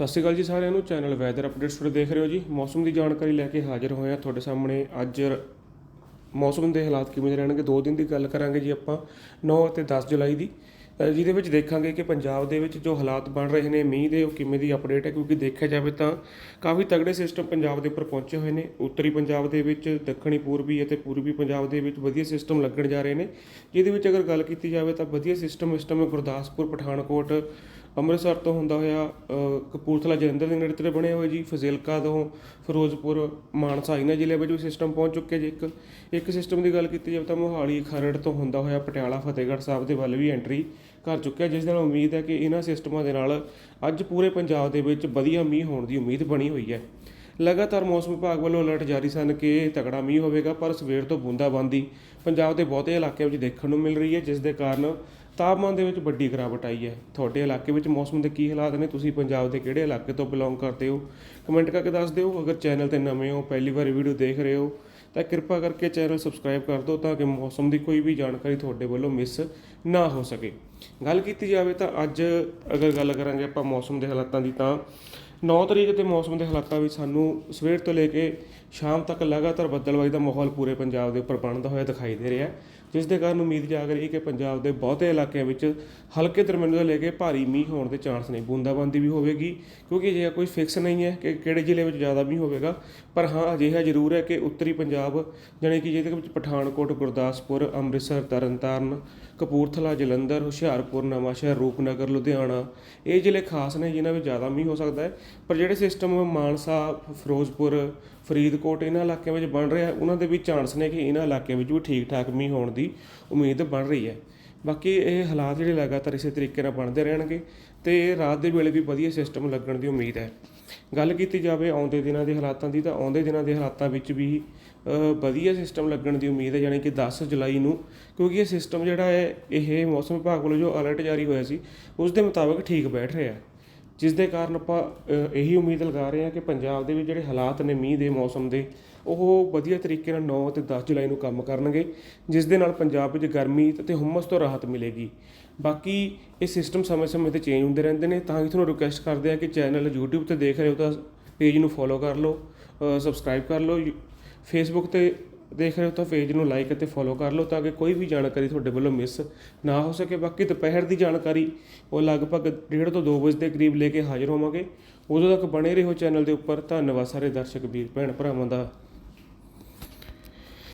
ਸਤਿ ਸ਼੍ਰੀ ਅਕਾਲ ਜੀ ਸਾਰਿਆਂ ਨੂੰ। ਚੈਨਲ ਵੈਦਰ ਅਪਡੇਟਸ ਤੁਹਾਡੇ ਦੇਖ ਰਹੇ ਹੋ ਜੀ। ਮੌਸਮ ਦੀ ਜਾਣਕਾਰੀ ਲੈ ਕੇ ਹਾਜ਼ਰ ਹੋਏ ਹਾਂ ਤੁਹਾਡੇ ਸਾਹਮਣੇ। ਅੱਜ ਮੌਸਮ ਦੇ ਹਾਲਾਤ ਕਿਵੇਂ ਦੇ ਰਹਿਣਗੇ, ਦੋ ਦਿਨ ਦੀ ਗੱਲ ਕਰਾਂਗੇ ਜੀ ਆਪਾਂ 9 ਅਤੇ 10 ਜੁਲਾਈ ਦੀ। ਜਿਹਦੇ ਵਿੱਚ ਦੇਖਾਂਗੇ ਕਿ ਪੰਜਾਬ ਦੇ ਵਿੱਚ ਜੋ ਹਾਲਾਤ ਬਣ ਰਹੇ ਨੇ, ਮੀਂਹ ਦੇ ਉਹ ਕਿਵੇਂ ਦੀ ਅਪਡੇਟ ਹੈ, ਕਿਉਂਕਿ ਦੇਖਿਆ ਜਾਵੇ ਤਾਂ ਕਾਫੀ ਤਗੜੇ ਸਿਸਟਮ ਪੰਜਾਬ ਦੇ ਉੱਪਰ ਪਹੁੰਚੇ ਹੋਏ ਨੇ। ਉੱਤਰੀ ਪੰਜਾਬ ਦੇ ਵਿੱਚ, ਦੱਖਣੀ ਪੂਰਬੀ ਅਤੇ ਪੂਰਬੀ ਪੰਜਾਬ ਦੇ ਵਿੱਚ ਵਧੀਆ ਸਿਸਟਮ ਲੱਗਣ ਜਾ ਰਹੇ ਨੇ। ਜਿਹਦੇ ਵਿੱਚ ਅਗਰ ਗੱਲ ਕੀਤੀ ਜਾਵੇ ਤਾਂ ਵਧੀਆ ਸਿਸਟਮ ਇਸ ਟਾਈਮ ਗੁਰਦਾਸਪੁਰ, ਪਠਾਨਕੋਟ ਅੰਮ੍ਰਿਤਸਰ ਤੋਂ ਹੁੰਦਾ ਹੋਇਆ ਕਪੂਰਥਲਾ ਜਲੰਧਰ ਦੇ ਨੇੜੇ ਤੇੜੇ ਬਣੇ ਹੋਏ ਜੀ, ਫਜ਼ਿਲਕਾ ਤੋਂ ਫਿਰੋਜ਼ਪੁਰ, ਮਾਨਸਾ, ਇਹਨਾਂ ਜ਼ਿਲ੍ਹੇ ਵਿੱਚ ਵੀ ਸਿਸਟਮ ਪਹੁੰਚ ਚੁੱਕੇ ਜੀ। ਇੱਕ ਇੱਕ ਸਿਸਟਮ ਦੀ ਗੱਲ ਕੀਤੀ ਜਾਵੇ ਤਾਂ ਮੋਹਾਲੀ, ਖਰੜ ਤੋਂ ਹੁੰਦਾ ਹੋਇਆ, ਪਟਿਆਲਾ, ਫਤਿਹਗੜ੍ਹ ਸਾਹਿਬ ਦੇ ਵੱਲ ਵੀ ਐਂਟਰੀ ਕਰ ਚੁੱਕਿਆ, ਜਿਸ ਨਾਲ ਉਮੀਦ ਹੈ ਕਿ ਇਹਨਾਂ ਸਿਸਟਮਾਂ ਦੇ ਨਾਲ ਅੱਜ ਪੂਰੇ ਪੰਜਾਬ ਦੇ ਵਿੱਚ ਵਧੀਆ ਮੀਂਹ ਹੋਣ ਦੀ ਉਮੀਦ ਬਣੀ ਹੋਈ ਹੈ। ਲਗਾਤਾਰ ਮੌਸਮ ਵਿਭਾਗ ਵੱਲੋਂ ਅਲਰਟ ਜਾਰੀ ਸਨ ਕਿ ਤਗੜਾ ਮੀਂਹ ਹੋਵੇਗਾ, ਪਰ ਸਵੇਰ ਤੋਂ ਬੂੰਦਾਬਾਂਦੀ ਪੰਜਾਬ ਦੇ ਬਹੁਤੇ ਇਲਾਕਿਆਂ ਵਿੱਚ ਦੇਖਣ ਨੂੰ ਮਿਲ ਰਹੀ ਹੈ, ਜਿਸ ਦੇ ਕਾਰਨ ਤਾਪਮਾਨ ਦੇ ਵਿੱਚ ਵੱਡੀ ਗਿਰਾਵਟ ਆਈ ਹੈ। ਤੁਹਾਡੇ ਇਲਾਕੇ ਵਿੱਚ ਮੌਸਮ ਦੇ ਕੀ ਹਾਲਾਤ ਨੇ? ਤੁਸੀਂ ਪੰਜਾਬ ਦੇ ਕਿਹੜੇ ਇਲਾਕੇ ਤੋਂ ਬਿਲੋਂਗ ਕਰਦੇ ਹੋ? ਕਮੈਂਟ ਕਰਕੇ ਦੱਸ ਦਿਓ। ਅਗਰ ਚੈਨਲ ਤੇ ਨਵੇਂ ਹੋ, ਪਹਿਲੀ ਵਾਰ ਵੀਡੀਓ ਦੇਖ ਰਹੇ ਹੋ, ਤਾਂ ਕਿਰਪਾ ਕਰਕੇ ਚੈਨਲ ਸਬਸਕ੍ਰਾਈਬ ਕਰ ਦਿਓ ਤਾਂ ਕਿ ਮੌਸਮ ਦੀ ਕੋਈ ਵੀ ਜਾਣਕਾਰੀ ਤੁਹਾਡੇ ਵੱਲੋਂ ਮਿਸ ਨਾ ਹੋ ਸਕੇ। ਗੱਲ ਕੀਤੀ ਜਾਵੇ ਤਾਂ ਅੱਜ ਅਗਰ ਗੱਲ ਕਰਾਂਗੇ ਆਪਾਂ ਮੌਸਮ ਦੇ ਹਾਲਾਤਾਂ ਦੀ ਤਾਂ 9 ਤਰੀਕ ਤੇ ਮੌਸਮ ਦੇ ਹਾਲਾਤਾਂ ਵਿੱਚ ਸਾਨੂੰ ਸਵੇਰ ਤੋਂ ਲੈ ਕੇ ਸ਼ਾਮ ਤੱਕ ਲਗਾਤਾਰ ਬੱਦਲਵਾਈ ਦਾ ਮਾਹੌਲ ਪੂਰੇ ਪੰਜਾਬ ਦੇ ਉੱਪਰ ਬਣਦਾ ਹੋਇਆ ਦਿਖਾਈ ਦੇ ਰਿਹਾ ਜਿਸ ਦੇ ਕਾਰਨ ਉਮੀਦ ਜਾਗ ਰਹੀ ਹੈ ਕਿ ਪੰਜਾਬ ਦੇ ਬਹੁਤੇ ਇਲਾਕਿਆਂ ਵਿੱਚ ਹਲਕੇ ਦਰਮਿਆਨੇ ਤੋਂ ਲੈ ਕੇ ਭਾਰੀ ਮੀਂਹ ਹੋਣ ਦੇ ਚਾਂਸ ਨੇ। ਬੂੰਦਾਬਾਂਦੀ ਵੀ ਹੋਵੇਗੀ, ਕਿਉਂਕਿ ਅਜਿਹਾ ਕੋਈ ਫਿਕਸ ਨਹੀਂ ਹੈ ਕਿ ਕਿਹੜੇ ਜ਼ਿਲ੍ਹੇ ਵਿੱਚ ਜ਼ਿਆਦਾ ਮੀਂਹ ਹੋਵੇਗਾ। ਪਰ ਹਾਂ, ਅਜਿਹਾ ਜ਼ਰੂਰ ਹੈ ਕਿ ਉੱਤਰੀ ਪੰਜਾਬ, ਜਾਣੀ ਕਿ ਜਿਹਦੇ ਵਿੱਚ ਪਠਾਨਕੋਟ, ਗੁਰਦਾਸਪੁਰ, ਅੰਮ੍ਰਿਤਸਰ, ਤਰਨਤਾਰਨ, ਕਪੂਰਥਲਾ, ਜਲੰਧਰ, ਹੁਸ਼ਿਆਰਪੁਰ ਨਵਾਂਸ਼ਹਿਰ ਰੂਪਨਗਰ, ਲੁਧਿਆਣਾ, ਇਹ ਜ਼ਿਲ੍ਹੇ ਖਾਸ ਨੇ ਜਿਨ੍ਹਾਂ ਵਿੱਚ ਜ਼ਿਆਦਾ ਮੀਂਹ ਹੋ ਸਕਦਾ ਹੈ। ਪਰ ਜਿਹੜੇ ਸਿਸਟਮ ਮਾਨਸਾ, ਫਿਰੋਜ਼ਪੁਰ ਫਰੀਦਕੋਟ ਇਹਨਾਂ ਇਲਾਕਿਆਂ ਵਿੱਚ ਬਣ ਰਿਹਾ, ਉਹਨਾਂ ਦੇ ਵੀ ਚਾਂਸ ਨੇ ਕਿ ਇਹਨਾਂ ਇਲਾਕਿਆਂ ਵਿੱਚ ਵੀ ਠੀਕ ਠਾਕ ਮੀਂਹ ਹੋਣ ਦੀ ਉਮੀਦ ਬਣ ਰਹੀ ਹੈ। ਬਾਕੀ ਇਹ ਹਾਲਾਤ ਜਿਹੜੇ ਲਗਾਤਾਰ ਇਸੇ ਤਰੀਕੇ ਨਾਲ ਬਣਦੇ ਰਹਿਣਗੇ ਤੇ ਰਾਤ ਦੇ ਵੇਲੇ ਵੀ ਵਧੀਆ ਸਿਸਟਮ ਲੱਗਣ ਦੀ ਉਮੀਦ ਹੈ। ਗੱਲ ਕੀਤੀ ਜਾਵੇ ਆਉਂਦੇ ਦਿਨਾਂ ਦੇ ਹਾਲਾਤਾਂ ਦੀ ਤਾਂ ਆਉਂਦੇ ਦਿਨਾਂ ਦੇ ਹਾਲਾਤਾਂ ਵਿੱਚ ਵੀ ਵਧੀਆ ਸਿਸਟਮ ਲੱਗਣ ਦੀ ਉਮੀਦ ਹੈ, ਯਾਨੀ ਕਿ 10 ਜੁਲਾਈ ਨੂੰ, ਕਿਉਂਕਿ ਇਹ ਸਿਸਟਮ ਜਿਹੜਾ ਹੈ, ਇਹ ਮੌਸਮ ਵਿਭਾਗ ਵੱਲੋਂ ਜੋ ਅਲਰਟ ਜਾਰੀ ਹੋਇਆ ਸੀ, ਉਸ ਦੇ ਮੁਤਾਬਕ ਠੀਕ ਬੈਠ ਰਿਹਾ ਹੈ। ਜਿਸ ਦੇ ਕਾਰਨ ਆਪਾਂ ਇਹੀ ਉਮੀਦ ਲਗਾ ਰਹੇ ਹਾਂ ਕਿ ਪੰਜਾਬ ਦੇ ਵਿੱਚ ਜਿਹੜੇ ਹਾਲਾਤ ਨੇ ਮੀਂਹ ਦੇ ਮੌਸਮ ਦੇ, ਉਹ ਵਧੀਆ ਤਰੀਕੇ ਨਾਲ 9 ਅਤੇ 10 ਜੁਲਾਈ ਨੂੰ ਕੰਮ ਕਰਨਗੇ, ਜਿਸ ਦੇ ਨਾਲ ਪੰਜਾਬ ਵਿੱਚ ਗਰਮੀ ਅਤੇ ਹੁੰਮਸ ਤੋਂ ਰਾਹਤ ਮਿਲੇਗੀ। ਬਾਕੀ ਇਹ ਸਿਸਟਮ ਸਮੇਂ-ਸਮੇਂ ਤੇ ਚੇਂਜ ਹੁੰਦੇ ਰਹਿੰਦੇ ਨੇ, ਤਾਂ ਹੀ ਤੁਹਾਨੂੰ ਰਿਕੁਐਸਟ ਕਰਦੇ ਹਾਂ ਕਿ ਚੈਨਲ YouTube ਤੇ ਦੇਖ ਰਹੇ ਹੋ ਤਾਂ ਪੇਜ ਨੂੰ ਫੋਲੋ ਕਰ ਲਓ ਸਬਸਕ੍ਰਾਈਬ ਕਰ ਲਓ ਫੇਸਬੁੱਕ ਤੇ ਦੇਖ ਰਹੇ ਹੋ ਤਾਂ ਪੇਜ ਨੂੰ ਲਾਈਕ ਅਤੇ ਫੋਲੋ ਕਰ ਲਓ ਤਾਂ ਕਿ ਕੋਈ ਵੀ ਜਾਣਕਾਰੀ ਤੁਹਾਡੇ ਵੱਲੋਂ ਮਿਸ ਨਾ ਹੋ ਸਕੇ। ਬਾਕੀ ਦੁਪਹਿਰ ਦੀ ਜਾਣਕਾਰੀ ਉਹ ਲਗਭਗ 1:30 ਤੋਂ 2 ਵਜੇ ਦੇ ਕਰੀਬ ਲੈ ਕੇ ਹਾਜ਼ਰ ਹੋਵਾਂਗੇ। ਉਦੋਂ ਤੱਕ ਬਣੇ ਰਹੋ ਚੈਨਲ ਦੇ ਉੱਪਰ। ਧੰਨਵਾਦ ਸਾਰੇ ਦਰਸ਼ਕ, ਵੀਰ, ਭੈਣ ਭਰਾਵਾਂ ਦਾ